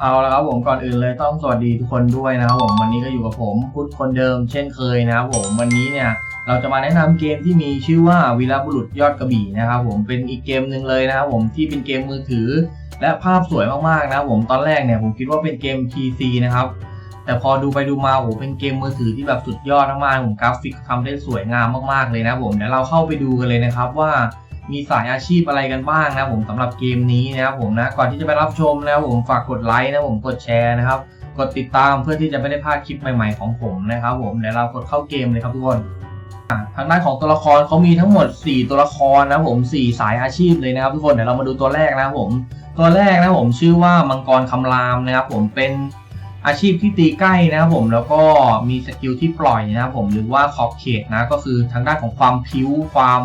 เอาละครับผมก่อนอื่นเลยต้องสวัสดีทุกคนด้วยนะครับผมวันนี้ก็อยู่กับผมพุทธคนเดิมเช่นเคยนะครับผมวันนี้เนี่ยเราจะมาแนะนำเกมที่มีชื่อว่าวีรบุรุษยอดกระบี่นะครับผมเป็นอีกเกมหนึ่งเลยนะครับผมที่เป็นเกมมือถือ และภาพสวยมากๆนะครับผมตอนแรกเนี่ยผมคิดว่าเป็นเกม PC นะครับแต่พอดูไปดูมาโอ้โหเป็นเกมมือถือที่แบบสุดยอดมากๆผมกราฟิกทำได้สวยงามมากๆเลยนะครับผมเดี๋ยวเราเข้าไปดูกันเลยนะครับว่า มีสายอาชีพอะไรกันบ้างนะผมสำหรับเกมนี้นะครับผมนะก่อนที่จะไปรับชมนะครับผมฝากกดไลค์นะผมกดแชร์นะครับกดติดตามเพื่อที่จะไม่ได้พลาดคลิปใหม่ๆของผมนะครับผมเดี๋ยวเรากดเข้าเกมเลยครับทุกคนทางด้านของตัวละครเขามีทั้งหมด 4 ตัวละครนะผม4สายอาชีพเลยนะครับทุกคนเดี๋ยวเรามาดูตัวแรกนะครับผมตัวแรกนะผมชื่อว่ามังกรคำรามนะครับผมเป็นอาชีพที่ตีใกล้นะครับผมแล้วก็มีสกิลที่ปล่อยนะครับผมหรือว่าขอบเขตนะก็คือทางด้านของความพิ้วความ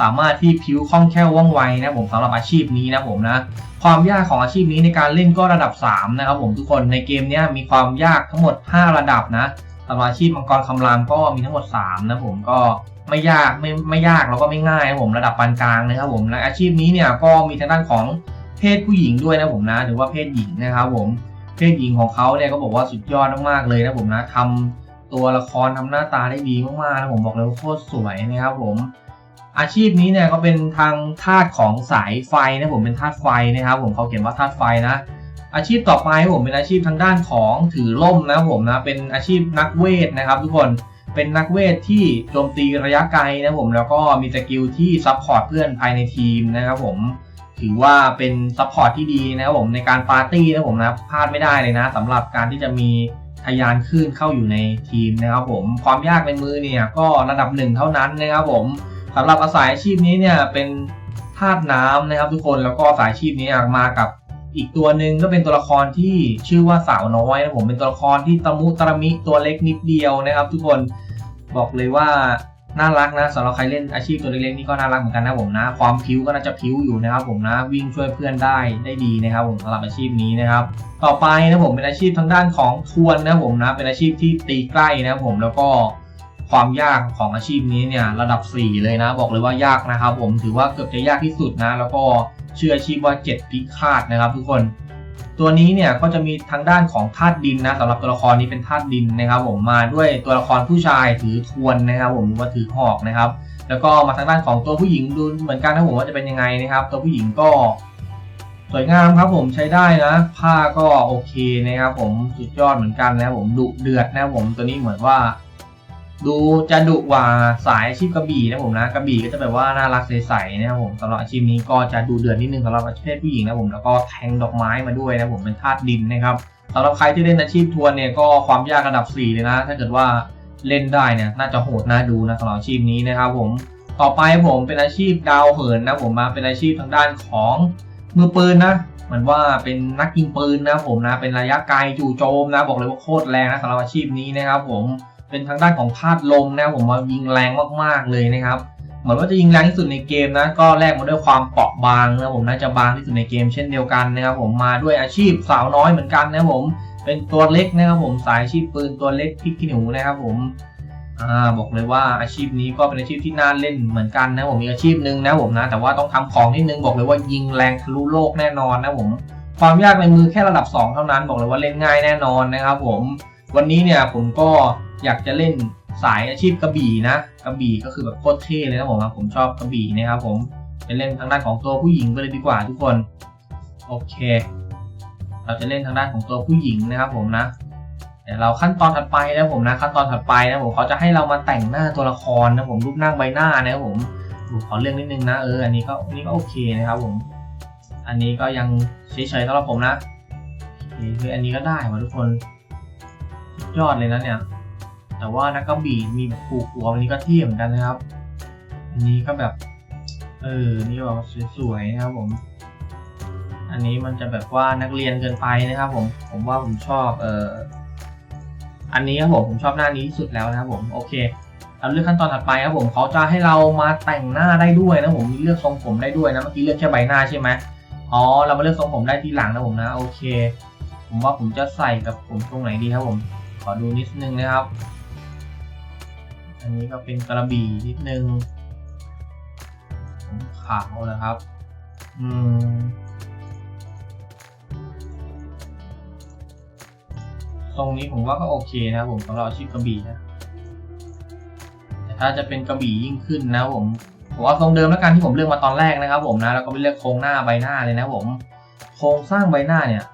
สามารถที่ผิวคล่องแคล่วว่องไวนะผมสำหรับอาชีพนี้นะผมนะความยากของอาชีพนี้ในการเล่นก็ระดับ 3 นะครับผมทุกคนในเกมนี้มีความยากทั้งหมด 5 ระดับนะสำหรับอาชีพมังกรคำรามก็มีทั้งหมด 3 นะผมก็ไม่ยากไม่ไม่ยากแล้วก็ไม่ง่ายนะผมระดับปานกลางนะครับผมและอาชีพนี้เนี่ยก็มีทางด้านของเพศผู้หญิงด้วยนะผมนะหรือว่าเพศหญิงนะครับผมเพศหญิงของเขาเนี่ยก็บอกว่าสุดยอดมากๆเลยนะผมนะทำตัวละครทำหน้าตาได้ดีมากๆนะผมบอกเลยว่าโคตรสวยนะครับผม อาชีพนี้เนี่ยก็เป็นทางธาตุของสายไฟนะผมเป็นธาตุไฟนะครับผมเขาเขียนว่าธาตุไฟนะ อาชีพต่อไปผมเป็นอาชีพทางด้านของถือล่มนะผมนะเป็นอาชีพนักเวทนะครับ ทุกคนเป็นนักเวทที่โจมตีระยะไกลนะผมแล้วก็มีสกิลที่ซัพพอร์ตเพื่อนภายในทีมนะครับผมถือว่าเป็นซัพพอร์ตที่ดีนะครับผมในการปาร์ตี้นะผมนะพลาดไม่ได้เลยนะสำหรับการที่จะมีทยานคลื่นเข้าอยู่ในทีมนะครับผมความยากในมือเนี่ยก็ระดับหนึ่งเท่านั้นนะครับผม สำหรับอาสายอาชีพนี้เนี่ยเป็นธาตุน้ำนะครับทุกคนแล้วก็สายอาชีพนี้มากับอีกตัวหนึ่งก็เป็นตัวละครที่ชื่อว่าสาวน้อยนะผมเป็นตัวละครที่ตะมุตะมิตัวเล็กนิดเดียวนะครับ ทุกคนบอกเลยว่าน่ารักนะสำหรับใครเล่นอาชีพตัวเล็กๆนี่ก็น่ารักเหมือนกันนะผมนะ ความผิวก็น่าจะผิวอยู่นะครับ ผมนะวิ่งช่วยเพื่อนได้ได้ดีนะครับ ผมสำหรับอาชีพนี้นะครับ ต่อไปนะผมเป็นอาชีพทางด้านของทวนนะผมนะเป็นอาชีพที่ตีใกล้นะผมแล้วก็ ความยากของอาชีพนี้เนี่ยระดับ 4 เลยนะ บอกเลยว่ายากนะครับผมถือว่าเกือบจะยากที่สุดนะ แล้วก็ชื่ออาชีพว่า 7 พิฆาตนะครับ ทุกคน ตัวนี้เนี่ยก็จะมีทางด้านของธาตุดินนะสำหรับตัวละครนี้เป็นธาตุดินนะครับ ผมมาด้วยตัวละครผู้ชายถือทวนนะครับ ผมหรือว่าถือหอกนะครับ แล้วก็มาทางด้านของตัวผู้หญิงดูเหมือนกันนะผมว่าจะเป็นยังไงนะครับ ตัวผู้หญิงก็สวยงามครับผมใช้ได้นะ ผ้าก็โอเคนะครับ ผมสุดยอดเหมือนกันนะครับผมดุเดือดนะครับผมตัวนี้เหมือนว่า ดูจะดุกว่าสายอาชีพกระบี่นะผมนะกระบี่ก็จะแบบว่าน่ารักใสๆนะครับผมสำหรับอาชีพนี้ก็จะดูเดือดนิดนึงสำหรับอาชีพผู้หญิงนะผมแล้วก็แทงดอกไม้มาด้วยนะผมเป็นธาตุดินนะครับสำหรับใครที่เล่นอาชีพทวนเนี่ยก็ความยากระดับ 4 เลยนะ ถ้าเกิดว่าเล่นได้เนี่ยน่าจะโหดน่าดูนะสำหรับอาชีพนี้นะครับผมต่อไปผมเป็นอาชีพดาวเหินนะผมมาเป็นอาชีพทางด้านของมือปืนนะเหมือนว่าเป็นนักยิงปืนนะผมนะเป็นระยะไกลจู่โจมนะบอกเลยว่าโคตรแรงนะสำหรับอาชีพนี้นะครับผม เป็นทางด้านของธาตุลมนะผมว่ายิงแรงมากๆเลยนะครับเหมือนว่าจะยิงแรงที่สุดในเกมนะก็แลกมาด้วยความเปราะบางนะผมน่าจะบางที่สุดในเกมเช่นเดียวกันนะครับผมมาด้วยอาชีพสาวน้อยเหมือนกันนะผมเป็นตัวเล็กนะครับผมสายอาชีพปืนตัวเล็กพริกขี้หนูนะครับผมอ่าบอกเลยว่าอาชีพนี้ก็เป็นอาชีพที่น่าเล่นเหมือนกันนะผมมีอาชีพหนึ่งนะผมนะแต่ว่าต้องทำของนิดนึงบอกเลยว่ายิงแรงทะลุโลกแน่นอนนะผมความยากในมือแค่ระดับ 2 เท่านั้นบอกเลยว่าเล่นง่ายแน่นอนนะครับผมวันนี้เนี่ยผมก็ อยากจะเล่นสายอาชีพกระบี่นะกระบี่ก็คือแบบโคตรเท่เลยนะผมผมชอบกระบี่นะครับผมจะเล่นทางด้านของตัวผู้หญิงไปเลยดีกว่าทุกคนโอเค เราจะเล่นทางด้านของตัวผู้หญิงนะครับผมนะเดี๋ยวเราขั้นตอนถัดไปนะผมนะขั้นตอนถัดไปนะผมเขาจะให้เรามาแต่งหน้าตัวละครนะผมรูปหน้าใบหน้านะครับผมขอเรื่องนิดนึงนะเอออันนี้ก็อันนี้ก็โอเคนะครับผม อันนี้ก็ยังเฉยๆสำหรับผมนะคืออันนี้ก็ได้ว่ะทุกคนยอดเลยนะเนี่ย แต่ว่านักกระบี่มีแบบผูกหัวอันนี้ก็เที่เหมือนกันนะครับ อันนี้ก็แบบ เออ นี่แบบสวยๆนะครับผม อันนี้มันจะแบบว่านักเรียนเกินไปนะครับผม ผมว่าผมชอบ เอออันนี้ครับผมผมชอบหน้านี้ที่สุดแล้วนะครับผมโอเคเราเลือกขั้นตอนถัดไปครับผมเขาจะให้เรามาแต่งหน้าได้ด้วยนะผมมีเลือกทรงผมได้ด้วยนะเมื่อกี้เลือกแค่ใบหน้าใช่ไหมอ๋อเรามาเลือกทรงผมได้ทีหลังนะผมนะโอเค ผมว่าผมจะใส่กับผมตรงไหนดีครับผม ขอดูนิดนึงนะครับ อันนี้ก็เป็นกระบี่นิดนึงขาวแล้วครับ อืมทรงนี้ผมว่าก็โอเคนะผมสำหรับอาชีพกระบี่นะ แต่ถ้าจะเป็นกระบี่ยิ่งขึ้นนะผมผมเอาทรงเดิมแล้วกันที่ผมเลือกมาตอนแรกนะครับ ผมนะแล้วก็ไปเลือกโครงหน้าใบหน้าเลยนะผม โครงสร้างใบหน้าเนี่ย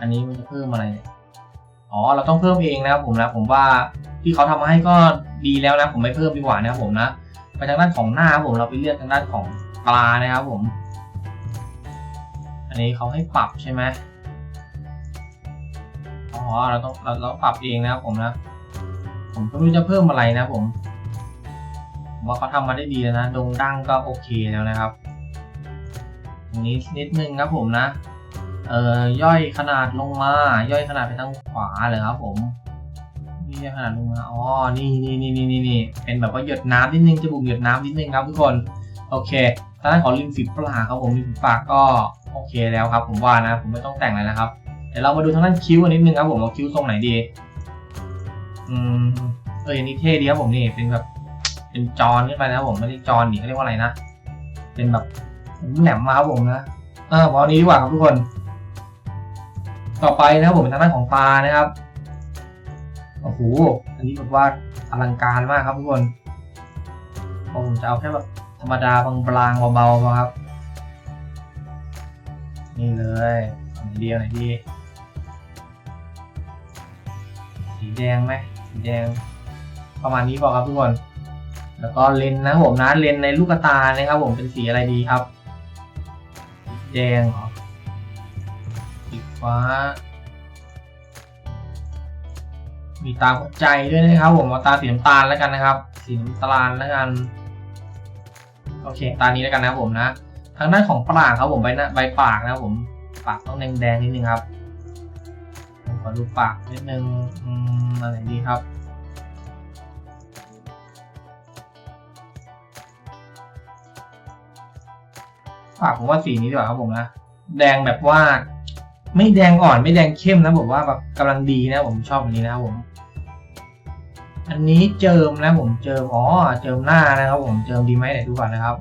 อันนี้มันจะเพิ่มอะไรเนี่ยอ๋อเราต้องเพิ่มเองนะครับผมนะผมว่า ที่เขาทำมาให้ก็ดีแล้วนะผมไม่เพิ่มดีกว่านะครับผมนะไปทางด้านของหน้าครับผมเราไปเลือกทางด้านของปลานะครับผม อันนี้เขาให้ปรับใช่ไหมอ๋อเราต้องเราเราปรับเองนะครับผมนะ ผมก็ไม่รู้จะเพิ่มอะไรนะผมผมว่าเขาทำมาได้ดีแล้วนะดงดั้งก็โอเคแล้วนะครับตรงนี้นิดนึงครับผมนะ เอ่อย่อยขนาดลงมา ย่อยขนาดไปทางขวาเลยครับผม ยขนาดลงมาอ๋อนี่นี่นี่นี่นี่นี่เป็นแบบว่าหยดน้ำนิดนึงจมูกหยดน้ำนิดนึงครับทุกคนโอเคทางด้านของริมฝีปากครับผมริมฝีปากก็โอเคแล้วครับ ผมว่านะ ผมไม่ต้องแต่งอะไรนะครับเดี๋ยวเรามาดูทางด้านคิ้วกันนิดนึงครับผมว่าคิ้วทรงไหนดีอืมเอออันนี้เท่ดีครับผมนี่เป็นแบบเป็นจอนขึ้นไปนะครับผมไม่ได้จอนนี่เขาเรียกว่าอะไรนะเป็นแบบแหลมมาครับผมนะเออผมเอาอันนี้ดีกว่าครับทุกคน ต่อไปนะครับผมเป็นทางด้านของตานะครับ โอ้โห อันนี้แบบว่าอลังการมากครับทุกคน ผมจะเอาแค่แบบธรรมดาบางบางๆเบาๆมาครับ นี่เลยเอาไหนดีเอาไหนดีสีแดงไหมสีแดง ประมาณนี้พอครับทุกคน แล้วก็เลนนะผมนะเลนในลูกตานะครับ ผมเป็นสีอะไรดีครับ แดงเหรอสีฟ้า มีตาหัวใจด้วยนะครับผมเอาตาสีน้ำตาลแล้วกันนะครับ สีน้ำตาลแล้วกัน โอเค ตานี้แล้วกันนะครับผมนะ ทางด้านของปากครับผมใบหน้าใบปากนะครับผม ปากต้องแดงๆนิดนึงครับผมขอดูปากนิดนึงอืมอะไรดีครับปากผมว่าสีนี้ดีกว่าครับผมนะ แดงแบบว่าไม่แดงอ่อนไม่แดงเข้มนะผมว่าแบบกำลังดีนะผมชอบอันนี้นะครับผม อันนี้เจิมนะผมเจิมอ๋อเจิมหน้านะครับ ผมเจิมดีไหมเดี๋ยวดูก่อนนะครับ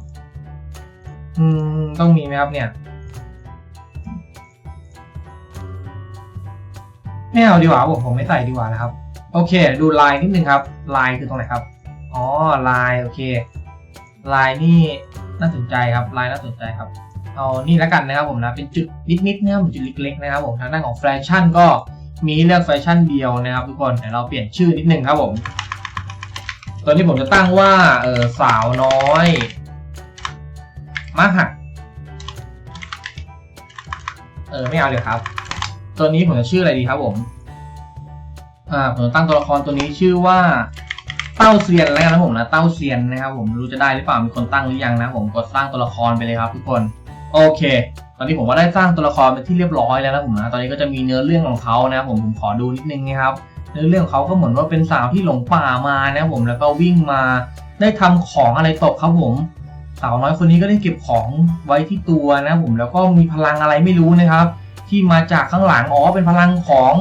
อืมต้องมีไหมครับเนี่ยไม่เอาดีกว่าผมผมไม่ใส่ดีกว่านะครับ โอเค ดูลายนิดนึงครับ ลายคือตรงไหนครับอ๋อลายโอเค ลายนี่น่าสนใจครับลายน่าสนใจครับเอานี่แล้วกันนะครับผมนะเป็นจุดนิดๆนะครับจุดเล็กๆนะครับผมทางด้านของแฟชั่นก็ มีเลือกแฟชั่นเดียวนะครับทุกคนแต่เราเปลี่ยนชื่อนิดนึงครับผม ตัวนี้ผมจะตั้งว่าเออสาวน้อยมาหักเออไม่เอาเลยครับ ตัวนี้ผมจะชื่ออะไรดีครับผมอ่าผมจะตั้งตัวละครตัวนี้ชื่อว่าเต้าเซียนแล้วนนะผมนะเต้าเซียนนะครับผมรู้จะได้หรือเปล่ามีคนตั้งหรือยังนะผมกดสร้างตัวละครไปเลยครับทุกคน โอเคตอนนี้ผมก็ได้สร้างตัวละครเป็นที่เรียบร้อยแล้วนะผมนะตอนนี้ก็จะมีเนื้อเรื่องของเขานะผมผมขอดูนิดนึงนะครับเนื้อเรื่องเขาก็เหมือนว่าเป็นสาวที่หลงป่ามานะผมแล้วก็วิ่งมาได้ทำของอะไรตกครับผมสาวน้อยคนนี้ก็ได้เก็บของไว้ที่ตัวนะผมแล้วก็มีพลังอะไรไม่รู้นะครับ ที่มาจากข้างหลังอ๋อเป็นพลังของ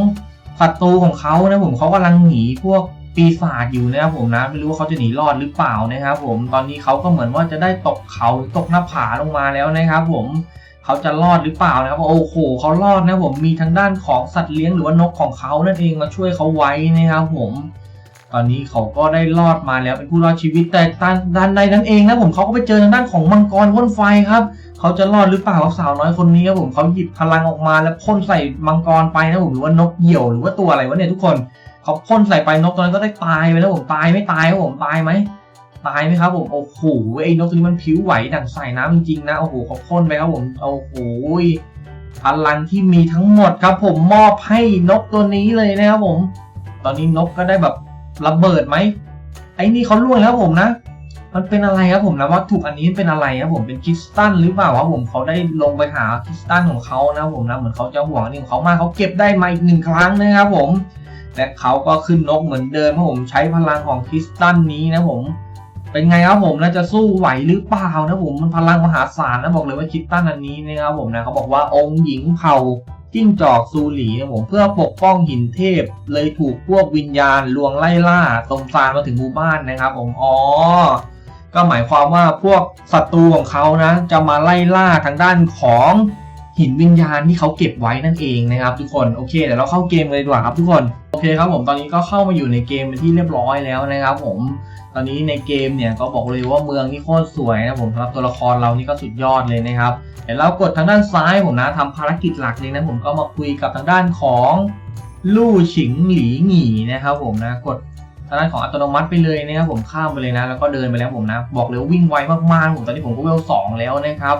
ศัตรูของเขานะผมเขากำลังหนีพวกปีศาจอยู่นะครับผมนะไม่รู้ว่าเขาจะหนีรอดหรือเปล่านะครับผมตอนนี้เขาก็เหมือนว่าจะได้ตกเขาตกหน้าผาลงมาแล้วนะครับผม เขาจะรอดหรือเปล่านะครับโอ้โหเขารอดนะผมมีทางด้านของสัตว์เลี้ยงหรือว่านกของเขานั่นเองมาช่วยเขาไว้นะครับผมตอนนี้เขาก็ได้รอดมาแล้วเป็นผู้รอดชีวิตแต่ด้านด้านใดนั้นเองนะผมเขาก็ไปเจอทางด้านของมังกรพ่นไฟครับเขาจะรอดหรือเปล่าสาวน้อยคนนี้ครับผมเขาหยิบพลังออกมาแล้วพ่นใส่มังกรไปนะผมหรือว่านกเหี่ยวหรือว่าตัวอะไรวะเนี่ยทุกคนเขาพ่นใส่ไปนกตัวนั้นก็ได้ตายไปแล้วผมตายไม่ตายครับผมตายไหม ตายไหมครับผมโอ้โหไอ้นกตัวนี้มันผิวไหวดั่งใส่น้ำจริงๆนะโอ้โหเขาพ่นไปครับผมโอ้โหพลังที่มีทั้งหมดครับ ผมมอบให้นกตัวนี้เลยนะครับผม ตอนนี้นกก็ได้แบบระเบิดไหมไอ้นี่เขาล่วงแล้วผมนะ มันเป็นอะไรครับผมนะวัตถุอันนี้เป็นอะไรครับผมเป็นคริสตัลหรือเปล่าครับผมเขาได้ลงไปหาคริสตัลของเขานะผมนะเหมือนเขาจะห่วงนนี้ของเขามากเขาเก็บได้มาอีกหนึ่งครั้งนะครับผมและเขาก็ขึ้นนกเหมือนเดิมครับผมใช้พลังของคริสตัลนี้นะผม เป็นไงครับผมแล้วจะสู้ไหวหรือเปล่านะผมมันพลังมหาศาลนะบอกเลยว่าคริสตัลอันนี้นะครับผมนะเขาบอกว่าองค์หญิงเผ่าจิ้งจอกซูหลีนะผมเพื่อปกป้องหินเทพ เลยถูกพวกวิญญาณลวงไล่ล่าตรงฟานมาถึงหมู่บ้านนะครับผมอ๋อก็หมายความว่าพวกศัตรูของเขานะ จะมาไล่ล่าทางด้านของหินวิญญาณที่เขาเก็บไว้นั่นเองนะครับทุกคนโอเคเดี๋ยวเราเข้าเกมเลยดีกว่าครับทุกคนโอเคครับผมตอนนี้ก็เข้ามาอยู่ในเกมเป็นที่เรียบร้อยแล้วนะครับผม ตอนนี้ในเกมเนี่ยก็บอกเลยว่าเมืองนี่โคตรสวยนะผมสำหรับตัวละครเรานี่ก็สุดยอดเลยนะครับเดี๋ยวเรากดทางด้านซ้ายผมนะทำภารกิจหลักเลยนะผมก็มาคุยกับทางด้านของลู่ฉิงหลีหงีนะครับผมนะกดทางด้านของอัตโนมัติไปเลยนะครับผมข้ามไปเลยนะ แล้วก็เดินไปแล้วผมนะ บอกเลยว่าวิ่งไวมากๆผมตอนนี้ผมก็เวลสองแล้วนะครับ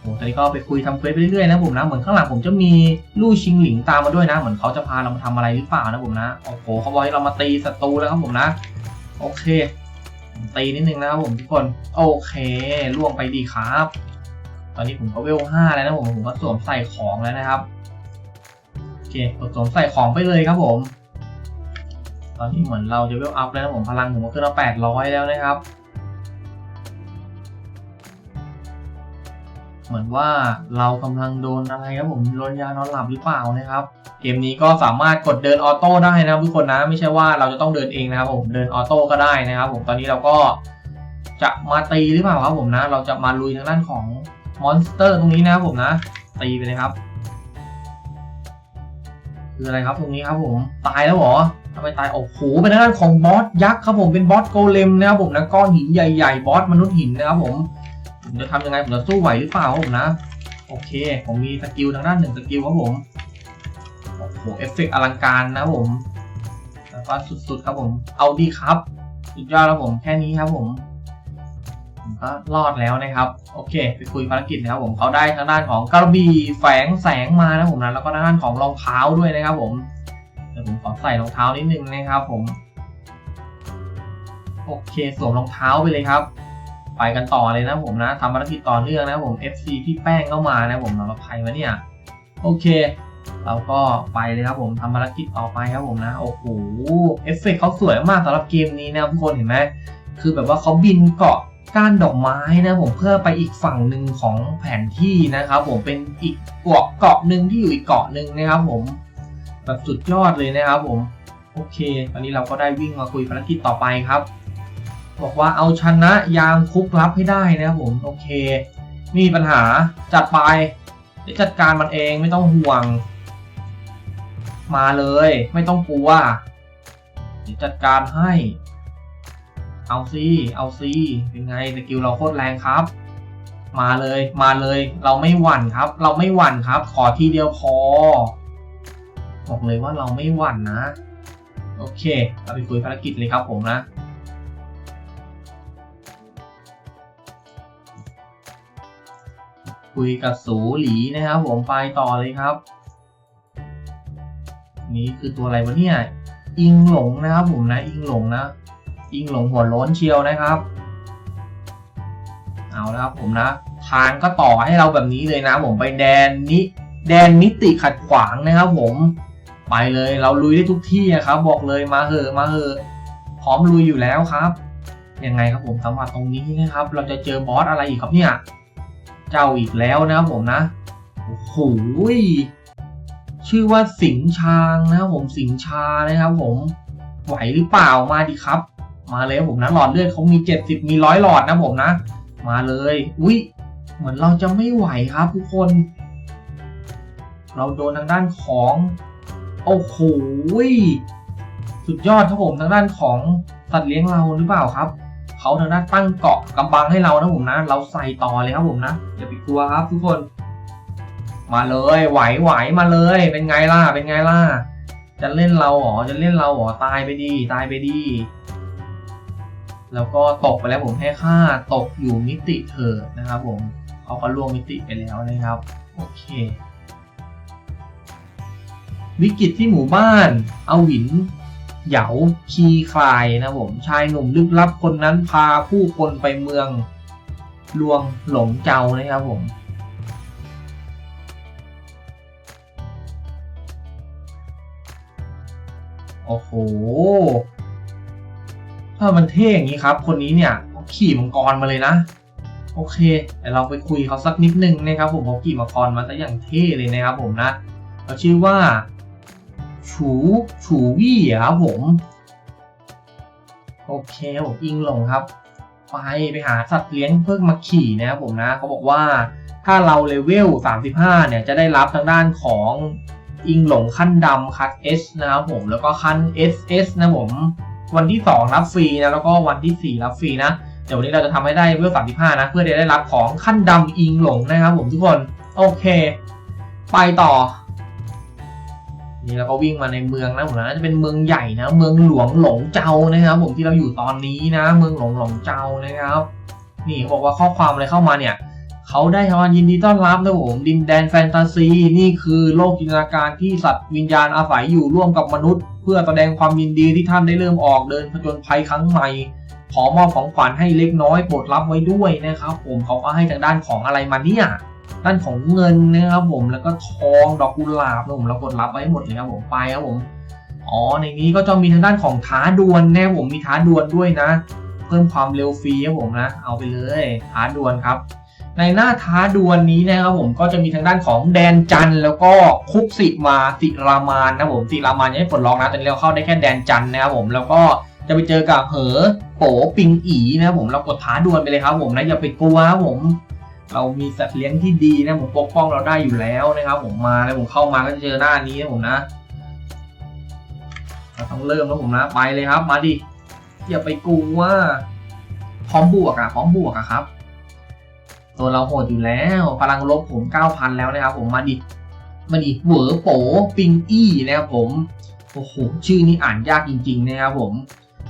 โอ้ตอนนี้ก็ไปคุยทำเควสไปเรื่อยๆนะผมนะเหมือนข้างหลังผมจะมีลู่ชิงหลิงตามมาด้วยนะ เหมือนเขาจะพาเรามาทำอะไรหรือเปล่านะผมนะโอ้โหเขาบอกให้เรามาตีศัตรูแล้วครับผมนะ โอเค ตีนิดนึงนะครับผมทุกคน โอเค ล่วงไปดีครับ ตอนนี้ผมก็เวลห้าแล้วนะผม ผมก็สวมใส่ของแล้วนะครับ โอเคกดสวมใส่ของไปเลยครับผม ตอนนี้เหมือนเราจะเวลอัพแล้วนะผม พลังผมก็ขึ้นมา800แล้วนะครับ เหมือนว่าเรากำลังโดนอะไรครับผม โดนยานอนหลับหรือเปล่านะครับ เกมนี้ก็สามารถกดเดินออโต้ได้นะครับทุกคนนะไม่ใช่ว่าเราจะต้องเดินเองนะครับผมเดินออโต้ก็ได้นะครับผมตอนนี้เราก็จะมาตีหรือเปล่าครับผมนะ เราจะมาลุยทางด้านของมอนสเตอร์ตรงนี้นะครับผมนะตีไปเลยครับคืออะไรครับตรงนี้ครับผมตายแล้วเหรอทำไมตายโอ้โหเป็นทางด้านของบอสยักษ์ครับผมเป็นบอสโกเลมนะครับผมนะก้อนหินใหญ่ๆบอสมนุษย์หินนะครับผมผมจะทำยังไงผมจะสู้ไหวหรือเปล่าครับผมนะ โอเค ผมมีสกิลทางด้านหนึ่งสกิลครับผม โหเอฟเฟกต์อลังการนะผมแล้วก็สุดๆครับผม เอาดีครับสุดยอดครับผมแค่นี้ครับผมผมก็รอดแล้วนะครับ โอเค ไปคุยภารกิจนะครับผมเขาได้ทางด้านของกระบี่แฝงแสงมานะผมนะแล้วก็ทางด้านของรองเท้าด้วยนะครับผมเดี๋ยวผมขอใส่รองเท้านิดนึงนะครับผมโอเคสวมรองเท้าไปเลยครับ ไปกันต่อเลยนะผมนะทำภารกิจต่อเนื่องนะผม FC พี่แป้งก็มานะผมสำหรับใครวะเนี่ย โอเค เราก็ไปเลยครับผมทำภารกิจต่อไปครับผมนะโอ้โหเอฟเฟกต์เขาสวยมากสำหรับเกมนี้นะทุกคนเห็นไหมคือแบบว่าเขาบินเกาะก้านดอกไม้นะผมเพื่อไปอีกฝั่งหนึ่งของแผนที่นะครับผมเป็นอีกเกาะเกาะหนึ่งที่อยู่อีกเกาะหนึ่งนะครับผมแบบสุดยอดเลยนะครับผมโอเค ตอนนี้เราก็ได้วิ่งมาคุยภารกิจต่อไปครับ บอกว่าเอาชนะยามคุกลับให้ได้นะครับผมโอเค มีปัญหาจัดไปจัดการมันเองไม่ต้องห่วง มาเลย ไม่ต้องกลัวจัดการให้ เอาซีเอาซีเป็นไงสกิลเราโคตรแรงครับ มาเลย มาเลย เราไม่หวั่นครับ เราไม่หวั่นครับ ขอทีเดียวพอ บอกเลยว่าเราไม่หวั่นนะ โอเค เราไปคุยภารกิจเลยครับผมนะคุยกับสูหลีนะครับผมไปต่อเลยครับ นี่คือตัวอะไรวะเนี่ย อิงหลงนะครับผมนะ อิงหลงนะ อิงหลงหัวล้นเชียวนะครับ เอาละครับผมนะ ทางก็ต่อให้เราแบบนี้เลยนะ ผมไปแดนนี้ แดนมิติขัดขวางนะครับ ผม ไปเลยเราลุยได้ทุกที่อะครับ บอกเลยมาเหอะมาเหอะพร้อมลุยอยู่แล้วครับยังไงครับผมสำหรับตรงนี้นะครับ เราจะเจอบอสอะไรอีกครับเนี่ย เจ้าอีกแล้วนะครับผมนะโอ้โห ชื่อว่าสิงชางนะครับผมสิงชานะครับผมไหวหรือเปล่ามาดิครับ มาเลยผมนะหลอดเลือดเขามี 70 มีร้อยหลอดนะผมนะ มาเลย อุ้ยเหมือนเราจะไม่ไหวครับทุกคน เราโดนทางด้านของโอ้โหสุดยอดครับผมทางด้านของสัตว์เลี้ยงเราหรือเปล่าครับเขาทางด้านตั้งเกาะกำบังให้เรานะผมนะ เราใส่ต่อเลยครับผมนะอย่าไปกลัวครับทุกคน มาเลยไหวไหวมาเลย เป็นไงล่ะ เป็นไงล่ะ จะเล่นเราเหรอ จะเล่นเราเหรอ ตายไปดี ตายไปดี แล้วก็ตกไปแล้วผมให้ค่าตกอยู่มิติเธอนะครับผมเขาก็ล่วงมิติไปแล้วนะครับ โอเค วิกฤตที่หมู่บ้าน เอาหวินเหยาคีคลายนะผม ชายหนุ่มลึกลับคนนั้นพาผู้คนไปเมืองลวงหลงเจ้านะครับผม โอ้โหถ้ามันเท่อย่างนี้ครับ คนนี้เนี่ยเขาขี่มังกรมาเลยนะ โอเคเดี๋ยวเราไปคุยเขาสักนิดนึงนะครับ ผมเขาขี่มังกรมาซะอย่างเท่เลยนะครับ ผมนะเขาชื่อว่าฉูฉูวี่อะครับผมโอเคผมอิงลงครับ ไปไปหาสัตว์เลี้ยงเพิ่งมาขี่นะครับผมนะเขาบอกว่าถ้าเราเลเวล 35 เนี่ยจะได้รับทางด้านของ อิงหลงขั้นดำคัด S นะครับผมแล้วก็ขั้น SS นะผมวันที่ 2 รับฟรีนะแล้วก็วันที่ 4 รับฟรีนะเดี๋ยววันนี้เราจะทำให้ได้เลเวล35นะเพื่อจะได้รับของขั้นดำอิงหลงนะครับผมทุกคนโอเค ไปต่อ นี่เราก็วิ่งมาในเมืองนะผมนะจะเป็นเมืองใหญ่นะ เมืองหลวงหลงเจ้านะครับผมที่เราอยู่ตอนนี้นะ เมืองหลงหลงเจ้านะครับ นี่บอกว่าข้อความอะไรเข้ามาเนี่ย เขาได้ทำการยินดีต้อนรับนะผมดินแดนแฟนตาซี นี่คือโลกจินตนาการที่สัตว์วิญญาณอาศัยอยู่ร่วมกับมนุษย์ เพื่อแสดงความยินดีที่ท่านได้เริ่มออกเดินผจญภัยครั้งใหม่ ขอมอบของขวัญให้เล็กน้อยโปรดรับไว้ด้วยนะครับผมเขาก็ให้ทางด้านของอะไรมาเนี่ยด้านของเงินนะครับผมแล้วก็ทองดอกกุหลาบนะผมเรากดรับไว้หมดเลยครับผมไปครับผมอ๋อในนี้ก็จะมีทางด้านของท้าดวลนะครับผมมีท้าดวลด้วยนะ เพิ่มความเร็วฟรีครับผมนะ เอาไปเลยท้าดวลครับ ในหน้าท้าดวลนี้นะครับผมก็จะมีทางด้านของแดนจันแล้วก็คุกสิมาสิรามานนะผมสิรามานยังไม่ปลดล็อกนะตอนนี้เราเข้าได้แค่แดนจันนะครับผมแล้วก็จะไปเจอกับเหอโปปิงอีนะครับผมเรากดท้าดวลไปเลยครับผมนะอย่าไปกลัวครับผมเรามีสัตว์เลี้ยงที่ดีนะผมปกป้องเราได้อยู่แล้วนะครับผมมาแล้วผมเข้ามาก็จะเจอหน้านี้นะผมนะเราต้องเริ่มแล้วผมนะไปเลยครับ มาดิอย่าไปกลัวพร้อมบวกอะพร้อมบวกอะครับ ตัวเราโหดอยู่แล้ว พลังลบผม 9,000 แล้วนะครับผมมาดิมาดิเหวอโปปิงอี้นะครับผมโอ้โหชื่อนี้อ่านยากจริง ๆ นะครับผม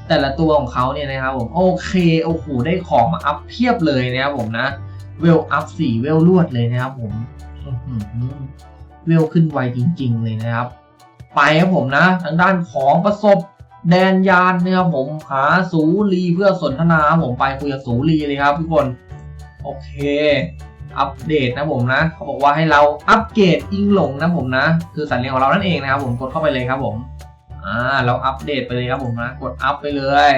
แต่ละตัวของเขาเนี่ยนะครับผมโอเคโอ้โหได้ของมาอัพเพียบเลยนะครับผมนะเวลอัพสี่เวลรวดเลยนะครับผมเวลขึ้นไวจริง ๆ เลยนะครับ ไปครับผมนะทางด้านของประสบแดนยานนะครับผมหาสูรีเพื่อสนทนาผมไปคุยกับสูรีเลยครับทุกคน โอเค อัปเดตนะผมนะ เขาบอกว่าให้เราอัปเกรดอิงหลงนะผมนะ คือสัตว์เลี้ยงของเรานั่นเองนะครับผมกดเข้าไปเลยครับผมอ่าเราอัปเดตไปเลยครับผมนะ กดอัพไปเลย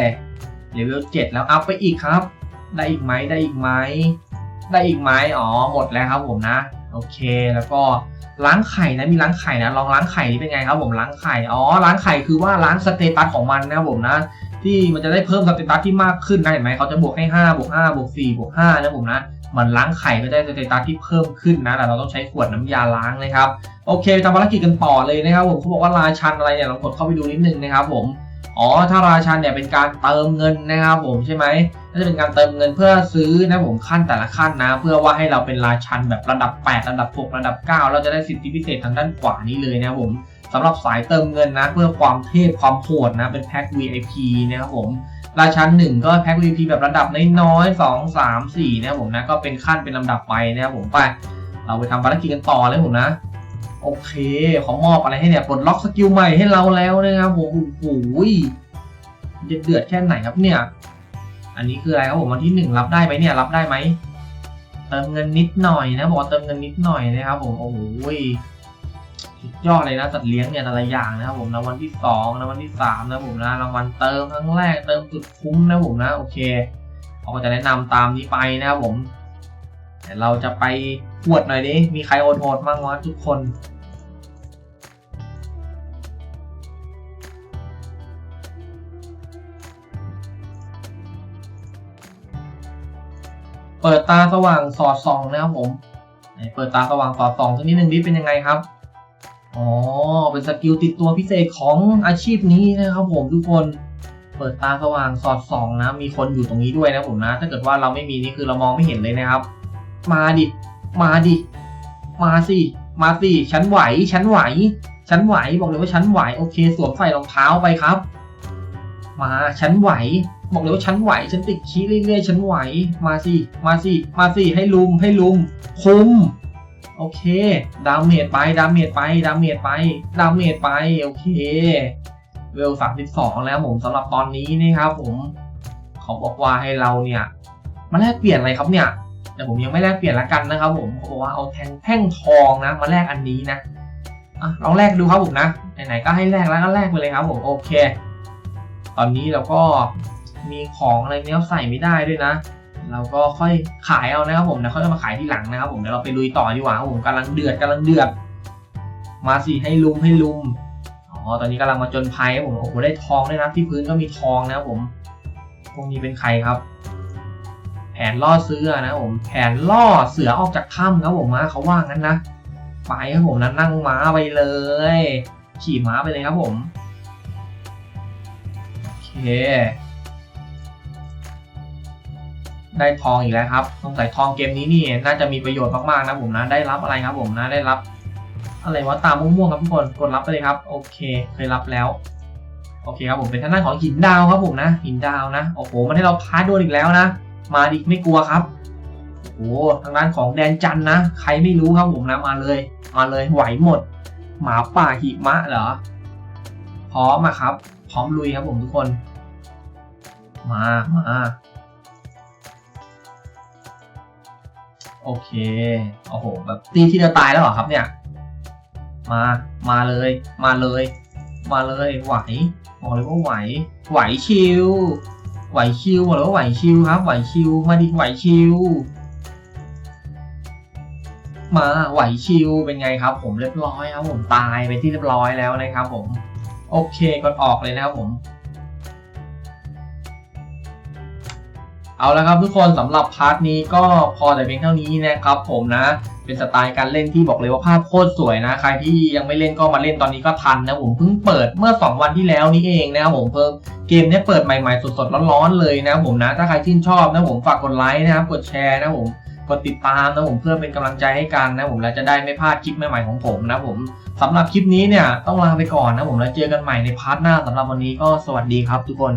เลเวลเจ็ดแล้วอัพไปอีกครับ ได้อีกไหมได้อีกไหมได้อีกไหมอ๋อหมดแล้วครับผมนะ โอเคแล้วก็ล้างไข่นะมีล้างไข่นะลองล้างไข่นี่เป็นไงครับผมล้างไข่อ๋อล้างไข่คือว่าล้างสเตตัสของมันนะครับผมนะ ที่มันจะได้เพิ่มสเตตัสที่มากขึ้นนะเห็นไหมเขาจะบวกให้5บวก5บวก4บวก5นะผมนะมันล้างไข่ก็ได้สเตตัสที่เพิ่มขึ้นนะแต่เราต้องใช้ขวดน้ำยาล้างนะครับโอเคไปทำภารกิจกันต่อเลยนะครับผมเขาบอกว่าราชันอะไรเนี่ยลองกดเข้าไปดูนิดนึงนะครับผม อ๋อถ้าราชันเนี่ยเป็นการเติมเงินนะครับผมใช่ไหมน่าจะเป็นการเติมเงินเพื่อซื้อนะผมขั้นแต่ละขั้นนะ เพื่อว่าให้เราเป็นราชันแบบระดับ 8 ระดับ 6 ระดับ 9 เราจะได้สิทธิพิเศษทางด้านขวานี้เลยนะครับผมสำหรับสายเติมเงินนะ เพื่อความเทพความโหดนะเป็นแพ็ค VIP นะครับผมราชัน1 ก็แพ็ค VIP แบบระดับน้อยๆ2 3 4นะครับผมนะก็เป็นขั้นเป็นลำดับไปนะครับผมไป เราไปทำภารกิจกันต่อเลยผมนะ โอเคเขามอบอะไรให้เนี่ยปลดล็อกสกิลใหม่ให้เราแล้วนะครับผมโอ้โหจะเดือดแค่ไหนครับเนี่ย อันนี้คืออะไรครับผมวันที่หนึ่งรับได้ไหมเนี่ยรับได้ไหมเติมเงินนิดหน่อยนะบอกว่าเติมเงินนิดหน่อยนะครับผมโอ้โหยอดเลยนะสัตว์เลี้ยงเนี่ยแต่ละอย่างนะครับผมรางวัลที่สองรางวัลที่สามนะผมนะรางวัลเติมครั้งแรกเติมสุดคุ้มนะผมนะโอเคเขาก็จะแนะนำตามนี้ไปนะครับผม เดี๋ยวเราจะไปหวดหน่อยดิมีใครโอดโหดบ้างวะทุกคนเปิดตาสว่างสอดส่องนะครับผมเปิดตาสว่างสอดส่องสักนิดนึงดิเป็นยังไงครับ อ๋อ เป็นสกิลติดตัวพิเศษของอาชีพนี้นะครับผมทุกคน เปิดตาสว่างสอดส่องนะ มีคนอยู่ตรงนี้ด้วยนะผมนะ ถ้าเกิดว่าเราไม่มีนี่คือเรามองไม่เห็นเลยนะครับ มาดิ มาดิ มาสิ มาสิ ฉันไหว ฉันไหว ฉันไหว บอกเลยว่าฉันไหว โอเค สวมใส่รองเท้าไปครับ มา ฉันไหว บอกเลยว่าฉันไหว ฉันติดขี้เรื่อยๆ ฉันไหว มาสิ มาสิ มาสิ ให้ลุม ให้ลุม คุม โอเค ดาเมจไป ดาเมจไป ดาเมจไป ดาเมจไป โอเค เวลสามสิบสองแล้วผมสำหรับตอนนี้นะครับผม เขาบอกว่าให้เราเนี่ย มาแลกเปลี่ยนอะไรครับเนี่ย แต่ผมยังไม่แลกเปลี่ยนละกันนะครับผมเขาบอกว่าเอาแท่งแท่งทองนะ มาแลกอันนี้นะอะลองแลกดูครับผมนะไหนๆก็ให้แลกแล้วก็แลกไปเลยครับผมโอเค ตอนนี้เราก็มีของอะไรเนี้ยใส่ไม่ได้ด้วยนะ เราก็ค่อยขายเอานะครับผมนะเขาจะมาขายที่หลังนะครับผมเดี๋ยวเราไปลุยต่อดีกว่าครับผมกำลังเดือดกำลังเดือดมาสิให้ลุมให้ลุมอ๋อตอนนี้กำลังมาจนภัยครับผมโอ้โหได้ทองด้วยนะที่พื้นก็มีทองนะครับผมพวกนี้เป็นใครครับ นล่อเสือนะผมแผนล่อเสือออกจากถ้ำครับผมนะเขาว่างั้นนะไปครับผมนะนั่งม้าไปเลย ขี่ม้าไปเลยครับผมโอเคได้ทองอีกแล้วครับสงสัยทองเกมนี้นี่น่าจะมีประโยชน์มากๆนะผมนะ ได้รับอะไรครับผมนะ ได้รับ อะไรวะตามม่วงๆครับทุกคน กดรับไปเลยครับ โอเค เคยรับแล้ว โอเคครับผม เป็นทางด้านของหินดาวครับผมนะ หินดาวนะ โอ้โห มันให้เราพาร์ดโดนอีกแล้วนะ มาดิไม่กลัวครับโอ้ทางด้านของแดนจันนะ ใครไม่รู้ครับผมนะมาเลย มาเลยไหวหมด หมาป่าหิมะเหรอ พร้อมอะครับ พร้อมลุยครับผมทุกคน มามาโอเคโอ้โหแบบตีที่จะตายแล้วเหรอครับเนี่ย มา มาเลย มาเลย มาเลยไหวบอกเลยว่าไหว ไหวชิว ไหวชิวบอกเลยว่าไหวชิวครับ ไหวชิว มาดิไหวชิว มาไหวชิวเป็นไงครับ ผมเรียบร้อยครับผมตายไปที่เรียบร้อยแล้วนะครับ ผม โอเคกดออกเลยนะครับผมเอาละครับทุกคนสำหรับพาร์ทนี้ก็พอแต่เพียงเท่านี้นะครับผมนะ เป็นสไตล์การเล่นที่บอกเลยว่าภาพโคตรสวยนะ ใครที่ยังไม่เล่นก็มาเล่นตอนนี้ก็ทันนะผมเพิ่งเปิดเมื่อ 2 วันที่แล้วนี้เองนะครับผมเพิ่มเกมนี้เปิดใหม่ๆสดๆร้อนๆเลยนะผมนะถ้าใครชื่นชอบนะผมฝากกดไลค์นะครับกดแชร์นะผมกดติดตามนะผมเพื่อเป็นกำลังใจให้กันนะผมแล้วจะได้ไม่พลาดคลิปใหม่ๆของผมนะผมสำหรับคลิปนี้เนี่ยต้องลาไปก่อนนะผมแล้วเจอกันใหม่ในพาร์ทหน้าสำหรับวันนี้ก็สวัสดีครับทุกคน